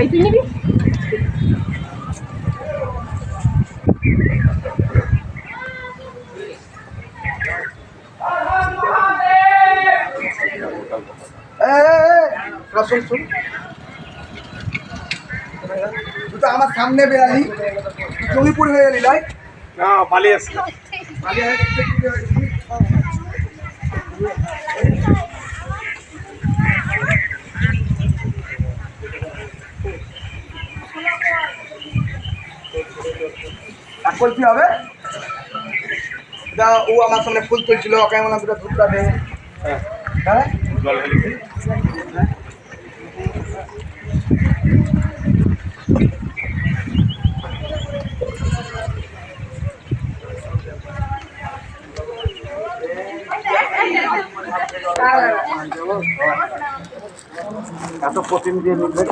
এই তুই নিবি? আমার সামনে বেরালি জমিপুর হয়ে গেলি লাই না পালিয়ে আসছি এখন কি হবে? দা ও আমার সামনে ফুল তুলছিল ওকে মনে দুটো ধূপটা দে হ্যাঁ। হ্যাঁ এত প্রতিনিধি মিলবে